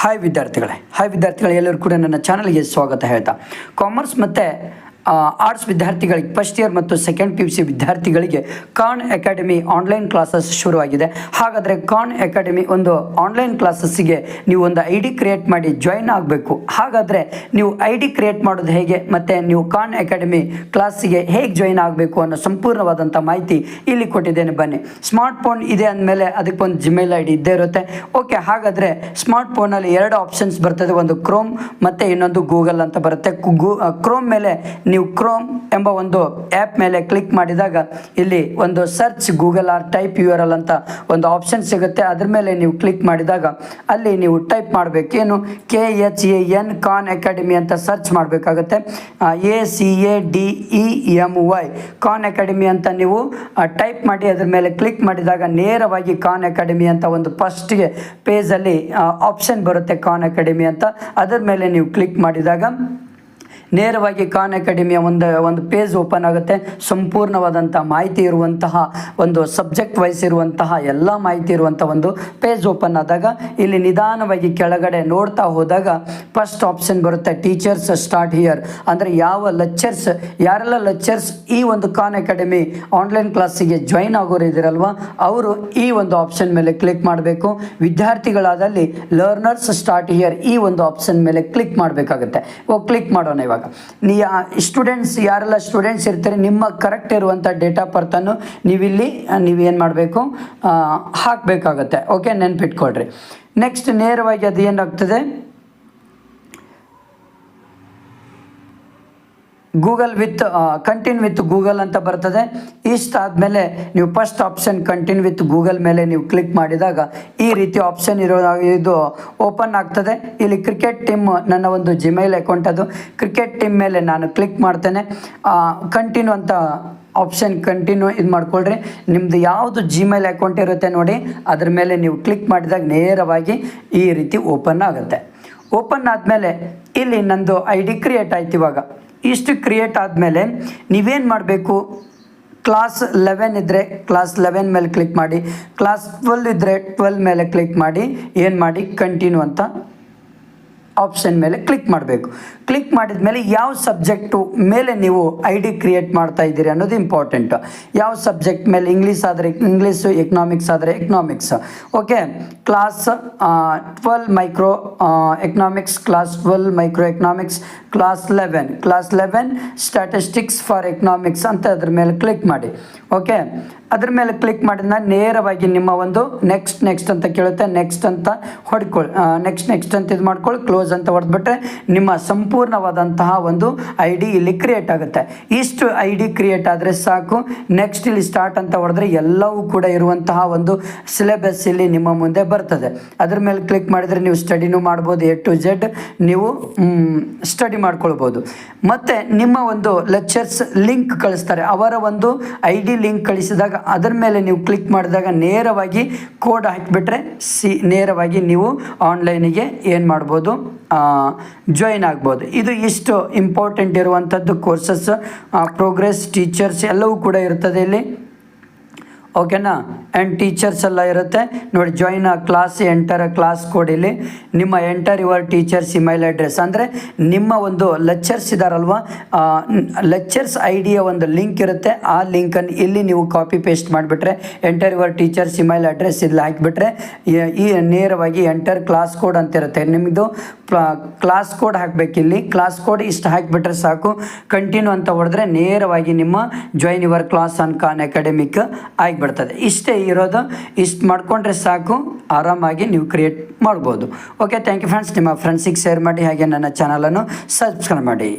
Hi ವಿದ್ಯಾರ್ಥಿಗಳೇ. Hi ವಿದ್ಯಾರ್ಥಿಗಳೇ ಎಲ್ಲರೂ ಕೂಡ ನನ್ನ ಚಾನಲ್ಗೆ ಸ್ವಾಗತ ಹೇಳ್ತಾ. ಕಾಮರ್ಸ್ ಮತ್ತು ಆರ್ಟ್ಸ್ ವಿದ್ಯಾರ್ಥಿಗಳಿಗೆ ಫಸ್ಟ್ ಇಯರ್ ಮತ್ತು ಸೆಕೆಂಡ್ ಪಿ ಯು ಸಿ ವಿದ್ಯಾರ್ಥಿಗಳಿಗೆ ಕಾನ್ ಅಕಾಡೆಮಿ ಆನ್ಲೈನ್ ಕ್ಲಾಸಸ್ ಶುರುವಾಗಿದೆ. ಹಾಗಾದರೆ ಕಾನ್ ಅಕಾಡೆಮಿ ಒಂದು ಆನ್ಲೈನ್ ಕ್ಲಾಸಸ್ಸಿಗೆ ನೀವು ಒಂದು ಐ ಡಿ ಕ್ರಿಯೇಟ್ ಮಾಡಿ ಜಾಯಿನ್ ಆಗಬೇಕು. ಹಾಗಾದರೆ ನೀವು ಐ ಡಿ ಕ್ರಿಯೇಟ್ ಮಾಡೋದು ಹೇಗೆ ಮತ್ತು ನೀವು ಕಾನ್ ಅಕಾಡೆಮಿ ಕ್ಲಾಸಿಗೆ ಹೇಗೆ ಜಾಯಿನ್ ಆಗಬೇಕು ಅನ್ನೋ ಸಂಪೂರ್ಣವಾದಂಥ ಮಾಹಿತಿ ಇಲ್ಲಿ ಕೊಟ್ಟಿದ್ದೇನೆ. ಬನ್ನಿ. ಸ್ಮಾರ್ಟ್ ಫೋನ್ ಇದೆ ಅಂದಮೇಲೆ ಅದಕ್ಕೊಂದು ಜಿಮೇಲ್ ಐ ಡಿ ಇದ್ದೇ ಇರುತ್ತೆ. ಓಕೆ ಹಾಗಾದರೆ ಸ್ಮಾರ್ಟ್ ಫೋನಲ್ಲಿ ಎರಡು ಆಪ್ಷನ್ಸ್ ಬರ್ತದೆ. ಒಂದು ಕ್ರೋಮ್ ಮತ್ತು ಇನ್ನೊಂದು ಗೂಗಲ್ ಅಂತ ಬರುತ್ತೆ. ಕ್ರೋಮ್ ಮೇಲೆ ನೀವು ಕ್ರೋಮ್ ಎಂಬ ಒಂದು ಆ್ಯಪ್ ಮೇಲೆ ಕ್ಲಿಕ್ ಮಾಡಿದಾಗ ಇಲ್ಲಿ ಒಂದು search Google or type U R ಅಂತ ಒಂದು ಆಪ್ಷನ್ ಸಿಗುತ್ತೆ. ಅದ್ರ ಮೇಲೆ ನೀವು ಕ್ಲಿಕ್ ಮಾಡಿದಾಗ ಅಲ್ಲಿ ನೀವು type ಮಾಡಬೇಕೇನು? K H A N Khan Academy ಅಂತ ಸರ್ಚ್ ಮಾಡಬೇಕಾಗುತ್ತೆ. A C A D E M Y Khan Academy ಅಂತ ನೀವು ಟೈಪ್ ಮಾಡಿ ಅದ್ರ ಮೇಲೆ ಕ್ಲಿಕ್ ಮಾಡಿದಾಗ ನೇರವಾಗಿ ಕಾನ್ ಅಕಾಡೆಮಿ ಅಂತ ಒಂದು ಫಸ್ಟ್ಗೆ ಪೇಜಲ್ಲಿ ಆಪ್ಷನ್ ಬರುತ್ತೆ ಕಾನ್ ಅಕಾಡೆಮಿ ಅಂತ. ಅದರ ಮೇಲೆ ನೀವು ಕ್ಲಿಕ್ ಮಾಡಿದಾಗ ನೇರವಾಗಿ ಖಾನ್ ಅಕಾಡೆಮಿಯ ಒಂದು ಒಂದು ಪೇಜ್ ಓಪನ್ ಆಗುತ್ತೆ. ಸಂಪೂರ್ಣವಾದಂಥ ಮಾಹಿತಿ ಇರುವಂತಹ ಒಂದು ಸಬ್ಜೆಕ್ಟ್ ವೈಸ್ ಇರುವಂತಹ ಎಲ್ಲ ಮಾಹಿತಿ ಇರುವಂಥ ಒಂದು ಪೇಜ್ ಓಪನ್ ಆದಾಗ ಇಲ್ಲಿ ನಿಧಾನವಾಗಿ ಕೆಳಗಡೆ ನೋಡ್ತಾ ಹೋದಾಗ ಫಸ್ಟ್ ಆಪ್ಷನ್ ಬರುತ್ತೆ ಟೀಚರ್ಸ್ ಸ್ಟಾರ್ಟ್ ಹಿಯರ್. ಅಂದರೆ ಯಾವ ಲೆಕ್ಚರ್ಸ್, ಯಾರೆಲ್ಲ ಲೆಕ್ಚರ್ಸ್ ಈ ಒಂದು ಖಾನ್ ಅಕಾಡೆಮಿ ಆನ್ಲೈನ್ ಕ್ಲಾಸಿಗೆ ಜಾಯಿನ್ ಆಗೋರು ಇದ್ದೀರಲ್ವ, ಅವರು ಈ ಒಂದು ಆಪ್ಷನ್ ಮೇಲೆ ಕ್ಲಿಕ್ ಮಾಡಬೇಕು. ವಿದ್ಯಾರ್ಥಿಗಳಾದಲ್ಲಿ ಲರ್ನರ್ಸ್ ಸ್ಟಾರ್ಟ್ ಹಿಯರ್ ಈ ಒಂದು ಆಪ್ಷನ್ ಮೇಲೆ ಕ್ಲಿಕ್ ಮಾಡಬೇಕಾಗುತ್ತೆ. ಓ, ಕ್ಲಿಕ್ ಮಾಡೋಣ ಇವಾಗ. ನೀ ಸ್ಟೂಡೆಂಟ್ಸ್ ಯಾರೆಲ್ಲ ಸ್ಟೂಡೆಂಟ್ಸ್ ಇರ್ತಾರೆ, ನಿಮ್ಮ ಕರೆಕ್ಟ್ ಇರುವಂಥ ಡೇಟ್ ಆಫ್ ಬರ್ತನ್ನು ನೀವಿಲ್ಲಿ ನೀವೇನು ಮಾಡಬೇಕು? ಹಾಕಬೇಕಾಗತ್ತೆ. ಓಕೆ ನೆನ್ಪಿಟ್ಕೊಳ್ರಿ. ನೆಕ್ಸ್ಟ್ ನೇರವಾಗಿ ಅದು ಏನಾಗ್ತದೆ? Google with continue with Google ಅಂತ ಬರ್ತದೆ. ಇಷ್ಟ ಆದಮೇಲೆ ನೀವು first option continue with Google ಮೇಲೆ ನೀವು ಕ್ಲಿಕ್ ಮಾಡಿದಾಗ ಈ ರೀತಿ ಆಪ್ಷನ್ ಇರೋ, ಇದು ಓಪನ್ ಆಗ್ತದೆ. ಇಲ್ಲಿ ಕ್ರಿಕೆಟ್ ಟೀಮ್ ನನ್ನ ಒಂದು ಜಿಮೇಲ್ ಅಕೌಂಟ್ ಅದು. ಕ್ರಿಕೆಟ್ ಟೀಮ್ ಮೇಲೆ ನಾನು ಕ್ಲಿಕ್ ಮಾಡ್ತೇನೆ. ಕಂಟಿನ್ಯೂ ಅಂತ ಆಪ್ಷನ್ ಕಂಟಿನ್ಯೂ ಇದು ಮಾಡ್ಕೊಳ್ರಿ. ನಿಮ್ಮದು ಯಾವುದು ಜಿಮೇಲ್ ಅಕೌಂಟ್ ಇರುತ್ತೆ ನೋಡಿ, ಅದ್ರ ಮೇಲೆ ನೀವು ಕ್ಲಿಕ್ ಮಾಡಿದಾಗ ನೇರವಾಗಿ ಈ ರೀತಿ ಓಪನ್ ಆಗುತ್ತೆ. ಓಪನ್ ಆದಮೇಲೆ ಇಲ್ಲಿ ನಂದು ಐ ಡಿ ಕ್ರಿಯೇಟ್ ಆಯ್ತು ಇವಾಗ. ಇಷ್ಟು ಕ್ರಿಯೇಟ್ ಆದಮೇಲೆ ನೀವೇನು ಮಾಡಬೇಕು? ಕ್ಲಾಸ್ ಲೆವೆನ್ ಇದ್ದರೆ ಕ್ಲಾಸ್ ಲೆವೆನ್ ಮೇಲೆ ಕ್ಲಿಕ್ ಮಾಡಿ, ಕ್ಲಾಸ್ ಟ್ವೆಲ್ ಇದ್ದರೆ ಟ್ವೆಲ್ ಮೇಲೆ ಕ್ಲಿಕ್ ಮಾಡಿ, ಏನು ಮಾಡಿ? ಕಂಟಿನ್ಯೂ ಅಂತ ಆಪ್ಷನ್ ಮೇಲೆ ಕ್ಲಿಕ್ ಮಾಡಬೇಕು. ಕ್ಲಿಕ್ ಮಾಡಿದ ಮೇಲೆ ಯಾವ ಸಬ್ಜೆಕ್ಟು ಮೇಲೆ ನೀವು ಐ ಡಿ ಕ್ರಿಯೇಟ್ ಮಾಡ್ತಾ ಇದ್ದೀರಿ ಅನ್ನೋದು ಇಂಪಾರ್ಟೆಂಟ್ ಯಾವ ಸಬ್ಜೆಕ್ಟ್ ಮೇಲೆ ಇಂಗ್ಲೀಷ್ ಆದರೆ ಇಂಗ್ಲೀಷು ಎಕನಾಮಿಕ್ಸ್ ಆದರೆ economics okay class twelve micro economics class twelve micro economics class eleven class eleven statistics for economics ಅಂತ ಅದ್ರ ಮೇಲೆ ಕ್ಲಿಕ್ ಮಾಡಿ. ಓಕೆ ಅದ್ರ ಮೇಲೆ ಕ್ಲಿಕ್ ಮಾಡಿದ ನೇರವಾಗಿ ನಿಮ್ಮ ಒಂದು ನೆಕ್ಸ್ಟ್ ನೆಕ್ಸ್ಟ್ ಅಂತ ಕೇಳುತ್ತೆ. ನೆಕ್ಸ್ಟ್ ಅಂತ ಹೊಡ್ಕೊಳ್ಳಿ ನೆಕ್ಸ್ಟ್ ನೆಕ್ಸ್ಟ್ ಅಂತ ಇದು ಮಾಡ್ಕೊಳ್ಳಿ ಕ್ಲೋಸ್ ಅಂತ ಹೊಡೆದ್ಬಿಟ್ರೆ ನಿಮ್ಮ ಸಂಪೂರ್ಣವಾದಂತಹ ಒಂದು ಐ ಡಿ ಇಲ್ಲಿ ಕ್ರಿಯೇಟ್ ಆಗುತ್ತೆ. ಇಷ್ಟು ಐ ಡಿ ಕ್ರಿಯೇಟ್ ಆದರೆ ಸಾಕು. ನೆಕ್ಸ್ಟ್ ಇಲ್ಲಿ ಸ್ಟಾರ್ಟ್ ಅಂತ ಹೊಡೆದ್ರೆ ಎಲ್ಲವೂ ಕೂಡ ಇರುವಂತಹ ಒಂದು ಸಿಲೆಬಸ್ ಇಲ್ಲಿ ನಿಮ್ಮ ಮುಂದೆ ಬರ್ತದೆ. ಅದ್ರ ಮೇಲೆ ಕ್ಲಿಕ್ ಮಾಡಿದರೆ ನೀವು ಸ್ಟಡಿನೂ ಮಾಡ್ಬೋದು ಎ ಟು ಜೆಡ್ ನೀವು ಸ್ಟಡಿ ಮಾಡ್ಕೊಳ್ಬೋದು. ಮತ್ತು ನಿಮ್ಮ ಒಂದು ಲೆಕ್ಚರ್ಸ್ ಲಿಂಕ್ ಕಳಿಸ್ತಾರೆ. ಅವರ ಒಂದು ಐ ಡಿ ಲಿಂಕ್ ಕಳಿಸಿದಾಗ ಅದರ ಮೇಲೆ ನೀವು ಕ್ಲಿಕ್ ಮಾಡಿದಾಗ ನೇರವಾಗಿ ಕೋಡ್ ಹಾಕಿಬಿಟ್ರೆ ಸಿ, ನೇರವಾಗಿ ನೀವು ಆನ್ಲೈನಿಗೆ ಏನು ಮಾಡ್ಬೋದು? ಜಾಯಿನ್ ಆಗ್ಬೋದು. ಇದು ಇಷ್ಟು ಇಂಪಾರ್ಟೆಂಟ್ ಇರುವಂಥದ್ದು ಕೋರ್ಸಸ್ ಪ್ರೋಗ್ರೆಸ್ ಟೀಚರ್ಸ್ ಎಲ್ಲವೂ ಕೂಡ ಇರ್ತದೆ ಇಲ್ಲಿ. ಓಕೆನಾ? ಆ್ಯಂಡ್ ಟೀಚರ್ಸ್ ಎಲ್ಲ ಇರುತ್ತೆ. ನೋಡಿ ಜಾಯಿನ್ ಆ ಕ್ಲಾಸ್ ಎಂಟರ್ ಕ್ಲಾಸ್ ಕೋಡ್ ಇಲ್ಲಿ. ನಿಮ್ಮ enter your teachers email address ಅಂದರೆ ನಿಮ್ಮ ಒಂದು ಲೆಕ್ಚರ್ಸ್ ಇದ್ದಾರಲ್ವ ಲೆಕ್ಚರ್ಸ್ ಐ ಡಿಯ ಒಂದು ಲಿಂಕ್ ಇರುತ್ತೆ. ಆ ಲಿಂಕನ್ನು ಇಲ್ಲಿ ನೀವು ಕಾಪಿ ಪೇಸ್ಟ್ ಮಾಡಿಬಿಟ್ರೆ enter your teacher's email address ಇಲ್ಲಿ ಹಾಕಿಬಿಟ್ರೆ, ಈ ನೇರವಾಗಿ ಎಂಟರ್ ಕ್ಲಾಸ್ ಕೋಡ್ ಅಂತ ಇರುತ್ತೆ. ನಿಮ್ಮದು ಕ್ಲಾಸ್ ಕೋಡ್ ಹಾಕಬೇಕಿಲ್ಲಿ ಕ್ಲಾಸ್ ಕೋಡ್ ಇಷ್ಟು ಹಾಕಿಬಿಟ್ರೆ ಸಾಕು. ಕಂಟಿನ್ಯೂ ಅಂತ ಹೊಡೆದ್ರೆ ನೇರವಾಗಿ ನಿಮ್ಮ join your class on Khan Academic ಆಗಿಬಿಡ್ತದೆ. ಇಷ್ಟೇ ಇರೋದು, ಇಷ್ಟು ಮಾಡಿಕೊಂಡ್ರೆ ಸಾಕು, ಆರಾಮಾಗಿ ನೀವು ಕ್ರಿಯೇಟ್ ಮಾಡ್ಬೋದು. ಓಕೆ ಥ್ಯಾಂಕ್ ಯು ಫ್ರೆಂಡ್ಸ್ ನಿಮ್ಮ ಫ್ರೆಂಡ್ಸಿಗೆ ಶೇರ್ ಮಾಡಿ, ಹಾಗೆ ನನ್ನ ಚಾನಲನ್ನು ಸಬ್ಸ್ಕ್ರೈಬ್ ಮಾಡಿ.